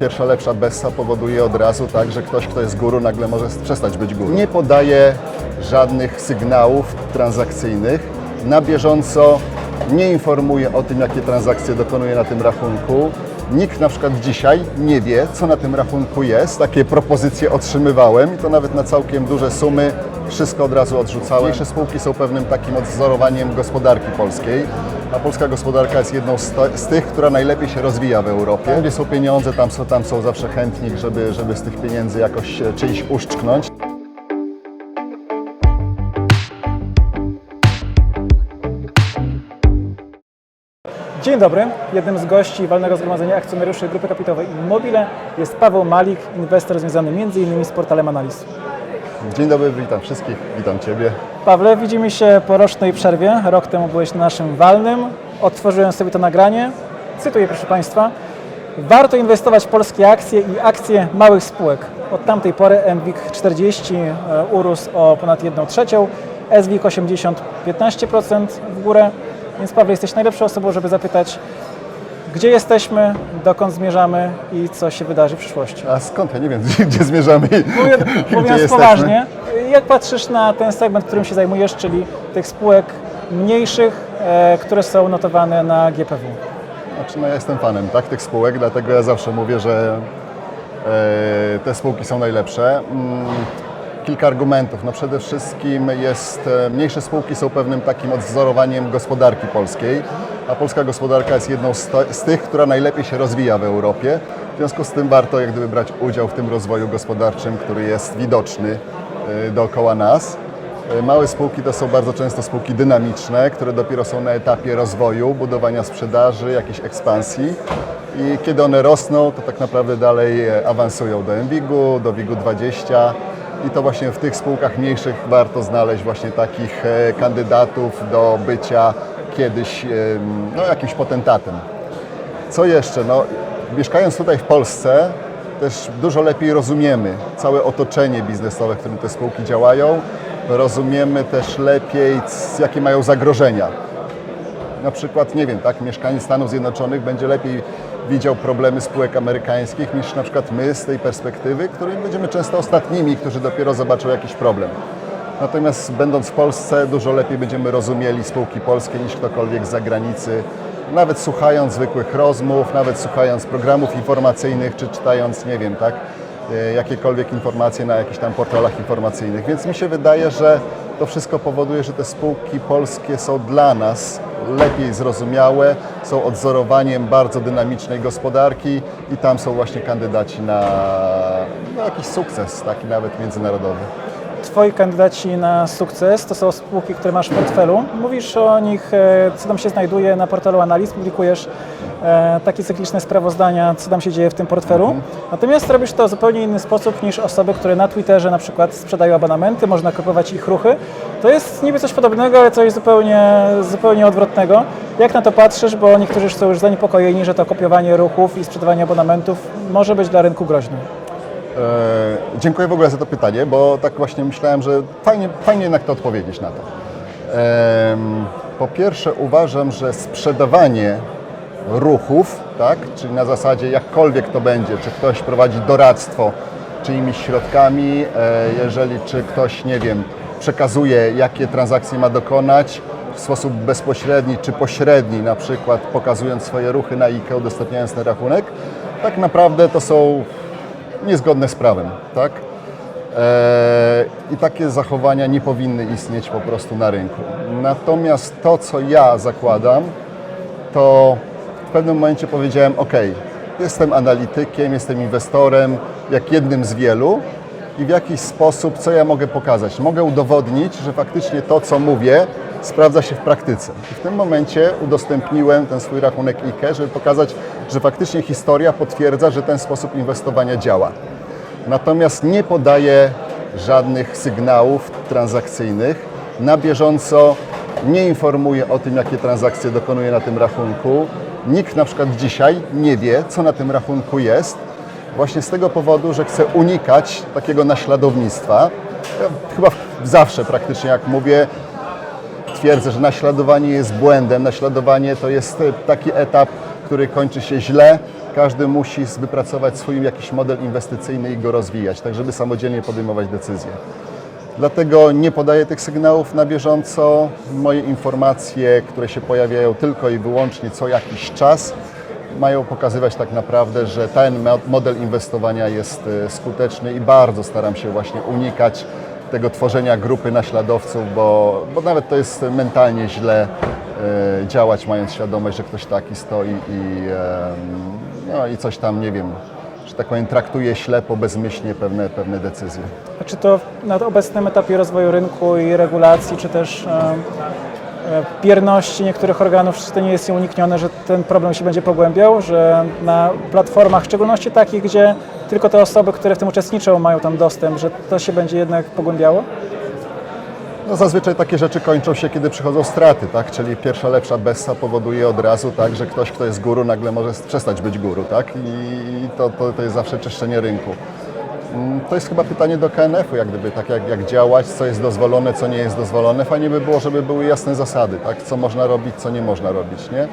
Pierwsza lepsza bessa powoduje od razu tak, że ktoś, kto jest guru, nagle może przestać być guru. Nie podaje żadnych sygnałów transakcyjnych. Na bieżąco nie informuje o tym, jakie transakcje dokonuje na tym rachunku. Nikt na przykład dzisiaj nie wie, co na tym rachunku jest. Takie propozycje otrzymywałem i to nawet na całkiem duże sumy wszystko od razu odrzucałem. Mniejsze spółki są pewnym takim odzorowaniem gospodarki polskiej, a polska gospodarka jest jedną z, z tych, która najlepiej się rozwija w Europie. Tam, gdzie są pieniądze, tam są, tam są zawsze chętni, żeby, żeby z tych pieniędzy jakoś czyjś uszczknąć. Dzień dobry. Jednym z gości walnego zgromadzenia akcjonariuszy Grupy Kapitałowej Immobile jest Paweł Malik, inwestor związany m.in. z portalem Analiz. Dzień dobry, witam wszystkich, witam Ciebie. Pawle, widzimy się po rocznej przerwie. Rok temu byłeś na naszym walnym. Odtworzyłem sobie to nagranie. Cytuję, proszę Państwa. Warto inwestować w polskie akcje i akcje małych spółek. Od tamtej pory MWIG 40 e, urósł o ponad 1 trzecią, SWIG 80 15% w górę. Więc Paweł, jesteś najlepszą osobą, żeby zapytać, gdzie jesteśmy, dokąd zmierzamy i co się wydarzy w przyszłości. A skąd? Ja nie wiem, gdzie zmierzamy i Mówię, gdzie mówiąc jesteśmy. poważnie, jak patrzysz na ten segment, którym się zajmujesz, czyli tych spółek mniejszych, e, które są notowane na GPW? Znaczy, no ja jestem fanem tak, tych spółek, dlatego ja zawsze mówię, że e, te spółki są najlepsze. Mm, kilka argumentów. No przede wszystkim jest, e, mniejsze spółki są pewnym takim odzorowaniem gospodarki polskiej, a polska gospodarka jest jedną z, z tych, która najlepiej się rozwija w Europie. W związku z tym warto jak gdyby brać udział w tym rozwoju gospodarczym, który jest widoczny e, dookoła nas. E, Małe spółki to są bardzo często spółki dynamiczne, które dopiero są na etapie rozwoju, budowania sprzedaży, jakiejś ekspansji. I kiedy one rosną, to tak naprawdę dalej e, awansują do MWIG-u, do WIG-u 20 i to właśnie w tych spółkach mniejszych warto znaleźć właśnie takich e, kandydatów do bycia kiedyś no, jakimś potentatem. Co jeszcze? No, mieszkając tutaj w Polsce, też dużo lepiej rozumiemy całe otoczenie biznesowe, w którym te spółki działają. Rozumiemy też lepiej, jakie mają zagrożenia. Na przykład, nie wiem, tak, mieszkaniec Stanów Zjednoczonych będzie lepiej widział problemy spółek amerykańskich niż na przykład my z tej perspektywy, której będziemy często ostatnimi, którzy dopiero zobaczą jakiś problem. Natomiast będąc w Polsce, dużo lepiej będziemy rozumieli spółki polskie niż ktokolwiek z zagranicy. Nawet słuchając zwykłych rozmów, nawet słuchając programów informacyjnych, czy czytając, nie wiem, tak, e, jakiekolwiek informacje na jakichś tam portalach informacyjnych. Więc mi się wydaje, że to wszystko powoduje, że te spółki polskie są dla nas lepiej zrozumiałe, są odzorowaniem bardzo dynamicznej gospodarki i tam są właśnie kandydaci na, na jakiś sukces, taki nawet międzynarodowy. Twoi kandydaci na sukces to są spółki, które masz w portfelu. Mówisz o nich, e, co tam się znajduje na portalu Analiz, publikujesz e, takie cykliczne sprawozdania, co tam się dzieje w tym portfelu. Natomiast robisz to w zupełnie inny sposób niż osoby, które na Twitterze na przykład sprzedają abonamenty, można kupować ich ruchy. To jest niby coś podobnego, ale coś zupełnie, zupełnie odwrotnego. Jak na to patrzysz, bo niektórzy są już zaniepokojeni, że to kopiowanie ruchów i sprzedawanie abonamentów może być dla rynku groźne. E, dziękuję w ogóle za to pytanie, bo tak właśnie myślałem, że fajnie, fajnie jednak to odpowiedzieć na to. Po pierwsze uważam, że sprzedawanie ruchów, tak, czyli na zasadzie jakkolwiek to będzie, czy ktoś prowadzi doradztwo czyimiś środkami, e, jeżeli czy ktoś, nie wiem, przekazuje, jakie transakcje ma dokonać w sposób bezpośredni czy pośredni, na przykład pokazując swoje ruchy na IKE, udostępniając ten rachunek, tak naprawdę to są niezgodne z prawem, tak? Eee, I takie zachowania nie powinny istnieć po prostu na rynku. Natomiast to, co ja zakładam, to w pewnym momencie powiedziałem: OK, jestem analitykiem, jestem inwestorem, jak jednym z wielu, i w jakiś sposób, co ja mogę pokazać? Mogę udowodnić, że faktycznie to, co mówię, sprawdza się w praktyce. I w tym momencie udostępniłem ten swój rachunek IKE, żeby pokazać, że faktycznie historia potwierdza, że ten sposób inwestowania działa. Natomiast nie podaję żadnych sygnałów transakcyjnych. Na bieżąco nie informuję o tym, jakie transakcje dokonuje na tym rachunku. Nikt na przykład dzisiaj nie wie, co na tym rachunku jest, właśnie z tego powodu, że chcę unikać takiego naśladownictwa. Ja chyba zawsze praktycznie, jak mówię, twierdzę, że naśladowanie jest błędem. Naśladowanie to jest taki etap, który kończy się źle Każdy musi wypracować swój jakiś model inwestycyjny i go rozwijać, tak żeby samodzielnie podejmować decyzje. Dlatego nie podaję tych sygnałów na bieżąco. Moje informacje, które się pojawiają tylko i wyłącznie co jakiś czas, mają pokazywać tak naprawdę, że ten mo- model inwestowania jest e, skuteczny i bardzo staram się właśnie unikać tego tworzenia grupy naśladowców, bo, bo nawet to jest mentalnie źle e, działać, mając świadomość, że ktoś taki stoi i, em, no, i coś tam, nie wiem, że tak powiem, traktuje ślepo, bezmyślnie pewne, pewne decyzje. A Czy to na obecnym etapie rozwoju rynku i regulacji, czy też e, e, bierności niektórych organów, czy to nie jest nieuniknione, że ten problem się będzie pogłębiał, że na platformach, w szczególności takich, gdzie tylko te osoby, które w tym uczestniczą, mają tam dostęp, że to się będzie jednak pogłębiało? No zazwyczaj takie rzeczy kończą się, kiedy przychodzą straty, tak? Czyli pierwsza lepsza bessa powoduje od razu, tak, że ktoś, kto jest guru, nagle może przestać być guru, tak? I to, to, to jest zawsze czyszczenie rynku. Mm, To jest chyba pytanie do KNF-u, jak gdyby, tak jak, jak działać, co jest dozwolone, co nie jest dozwolone. Fajnie by było, żeby były jasne zasady, tak? Co można robić, co nie można robić, nie?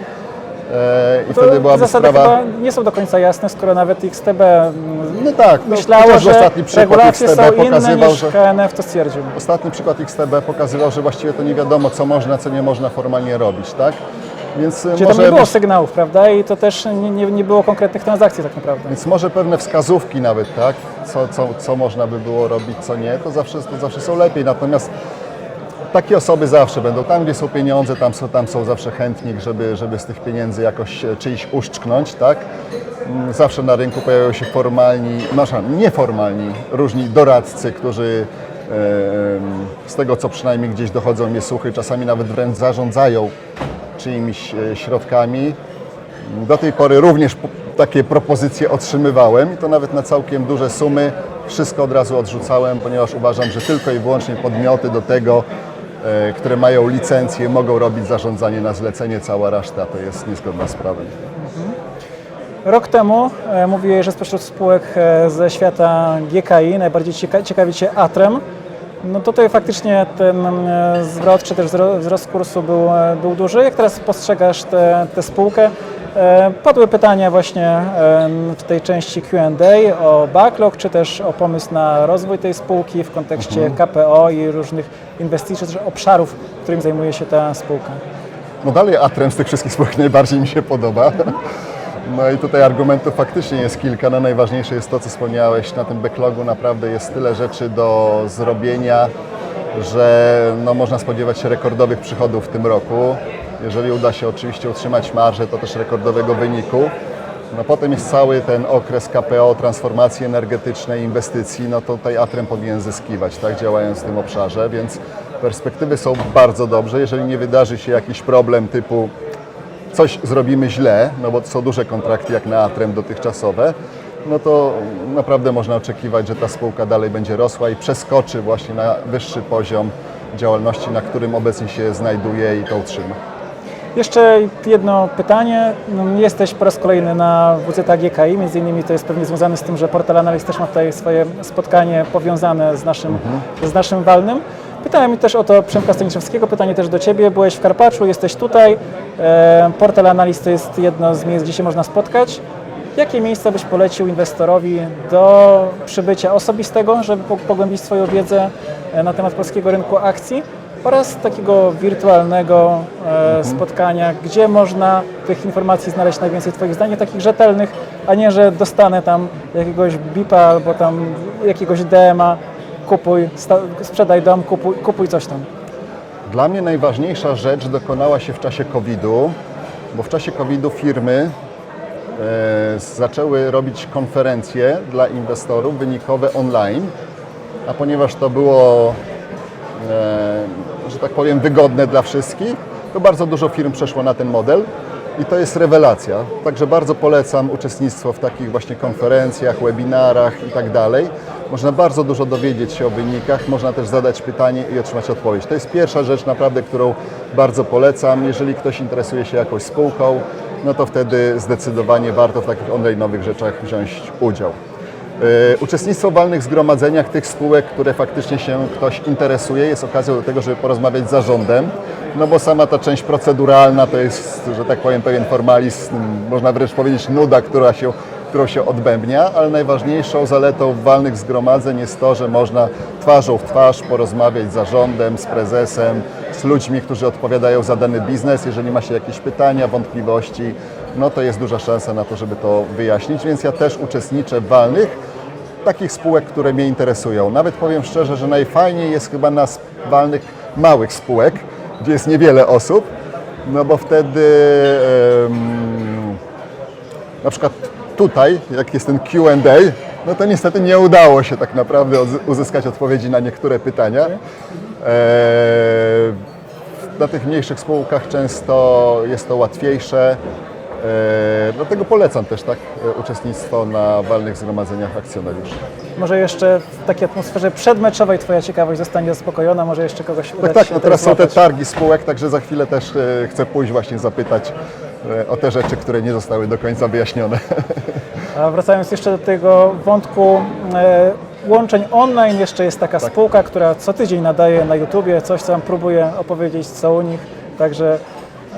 E, I To wtedy byłaby sprawa... nie są do końca jasne, skoro nawet XTB mm, No tak, no, myślało, że ostatni przykład regulacje są XTB inne pokazywał, niż że... KNF to stwierdził. Ostatni przykład XTB pokazywał, że właściwie to nie wiadomo, co można, co nie można formalnie robić, tak? Więc Gdzie może tam nie było sygnałów, prawda? I to też nie, nie, nie było konkretnych transakcji tak naprawdę. Więc może pewne wskazówki nawet, tak? Co, co, co można by było robić, co nie, to zawsze, to zawsze są lepiej. Natomiast takie osoby zawsze będą tam, gdzie są pieniądze, tam są, tam są zawsze chętni, żeby, żeby z tych pieniędzy jakoś e, czyjś uszczknąć, tak? Mm, Zawsze na rynku pojawiają się formalni, znaczy nieformalni, różni doradcy, którzy e, z tego, co przynajmniej gdzieś dochodzą mnie słuchy, czasami nawet wręcz zarządzają czyimiś e, środkami. Do tej pory również takie propozycje otrzymywałem i to nawet na całkiem duże sumy. Wszystko od razu odrzucałem, ponieważ uważam, że tylko i wyłącznie podmioty do tego, e, które mają licencję, mogą robić zarządzanie na zlecenie. Cała reszta to jest niezgodna z prawem. Rok temu e, mówiłeś, że spośród spółek e, ze świata GKI najbardziej cieka- ciekawi Cię Atrem. No tutaj faktycznie ten e, zwrot czy też wzro- wzrost kursu był, e, był duży. Jak teraz postrzegasz tę spółkę? E, Padły pytania właśnie w tej części Q&A o backlog, czy też o pomysł na rozwój tej spółki w kontekście KPO i różnych inwestycji, czy też obszarów, którym zajmuje się ta spółka. No dalej Atrem z tych wszystkich spółek najbardziej mi się podoba. No i tutaj argumentów faktycznie jest kilka. No najważniejsze jest to, co wspomniałeś. Na tym backlogu naprawdę jest tyle rzeczy do zrobienia, że no można spodziewać się rekordowych przychodów w tym roku. Jeżeli uda się oczywiście utrzymać marżę, to też rekordowego wyniku. No potem jest cały ten okres KPO, transformacji energetycznej, inwestycji, no to tutaj Atrem powinien zyskiwać, tak, działając w tym obszarze, więc perspektywy są bardzo dobrze. Jeżeli nie wydarzy się jakiś problem typu coś zrobimy źle, no bo to są duże kontrakty jak na Atrem dotychczasowe, no to naprawdę można oczekiwać, że ta spółka dalej będzie rosła i przeskoczy właśnie na wyższy poziom działalności, na którym obecnie się znajduje i to utrzyma. Jeszcze jedno pytanie. No, Jesteś po raz kolejny na WZT GKI, między innymi to jest pewnie związane z tym, że Portal Analiz też ma tutaj swoje spotkanie powiązane z naszym, z naszym walnym. Pytałem też o to Przemka Staniszewskiego, pytanie też do Ciebie. Byłeś w Karpaczu, jesteś tutaj. Portal Analiz to jest jedno z miejsc, gdzie się można spotkać. Jakie miejsca byś polecił inwestorowi do przybycia osobistego, żeby po- pogłębić swoją wiedzę e, na temat polskiego rynku akcji oraz takiego wirtualnego e, spotkania, gdzie można tych informacji znaleźć najwięcej Twoich zdań, takich rzetelnych, a nie, że dostanę tam jakiegoś bipa albo tam jakiegoś DMA, kupuj, sprzedaj dom, kupuj, kupuj coś tam. Dla mnie najważniejsza rzecz dokonała się w czasie COVID-u, bo w czasie COVID-u firmy e, zaczęły robić konferencje dla inwestorów wynikowe online, a ponieważ to było, e, że tak powiem, wygodne dla wszystkich, to bardzo dużo firm przeszło na ten model i to jest rewelacja. Także bardzo polecam uczestnictwo w takich właśnie konferencjach, webinarach i tak dalej. Można bardzo dużo dowiedzieć się o wynikach, można też zadać pytanie i otrzymać odpowiedź. To jest pierwsza rzecz naprawdę, którą bardzo polecam. Jeżeli ktoś interesuje się jakąś spółką, no to wtedy zdecydowanie warto w takich online'owych rzeczach wziąć udział. E, Uczestnictwo w walnych zgromadzeniach tych spółek, które faktycznie się ktoś interesuje, jest okazją do tego, żeby porozmawiać z zarządem, no bo sama ta część proceduralna to jest, że tak powiem, pewien formalizm, można wręcz powiedzieć nuda, która się, którą się odbębnia, ale najważniejszą zaletą walnych zgromadzeń jest to, że można twarzą w twarz porozmawiać z zarządem, z prezesem, z ludźmi, którzy odpowiadają za dany biznes. Jeżeli ma się jakieś pytania, wątpliwości, no to jest duża szansa na to, żeby to wyjaśnić, więc ja też uczestniczę w walnych takich spółek, które mnie interesują. Nawet powiem szczerze, że najfajniej jest chyba na walnych małych spółek, gdzie jest niewiele osób, no bo wtedy em, na przykład tutaj, jak jest ten Q&A, no to niestety nie udało się tak naprawdę uzyskać odpowiedzi na niektóre pytania. E, na tych mniejszych spółkach często jest to łatwiejsze. E, dlatego polecam też tak uczestnictwo na walnych zgromadzeniach akcjonariuszy. Może jeszcze w takiej atmosferze przedmeczowej Twoja ciekawość zostanie zaspokojona, może jeszcze kogoś uda Tak, tak, się no teraz są te targi spółek, także za chwilę też e, chcę pójść właśnie zapytać o te rzeczy, które nie zostały do końca wyjaśnione. A wracając jeszcze do tego wątku e, łączeń online, jeszcze jest taka Tak. spółka, która co tydzień nadaje na YouTubie, coś tam próbuje opowiedzieć co u nich, także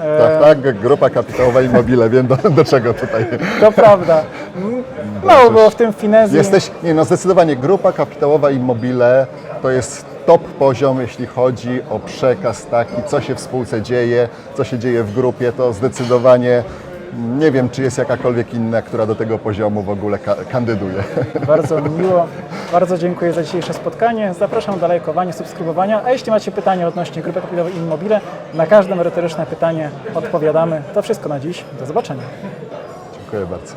e, Tak, tak, grupa kapitałowa Immobile, wiem do, do czego tutaj. to prawda. Mało było w tym finezji. Jesteś, nie no zdecydowanie grupa kapitałowa Immobile to jest top poziom, jeśli chodzi o przekaz taki, co się w spółce dzieje, co się dzieje w grupie, to zdecydowanie nie wiem, czy jest jakakolwiek inna, która do tego poziomu w ogóle ka- kandyduje. Bardzo miło. Bardzo dziękuję za dzisiejsze spotkanie. Zapraszam do lajkowania, subskrybowania. A jeśli macie pytania odnośnie grupy kapitałowej Immobile, na każde merytoryczne pytanie odpowiadamy. To wszystko na dziś. Do zobaczenia. Dziękuję bardzo.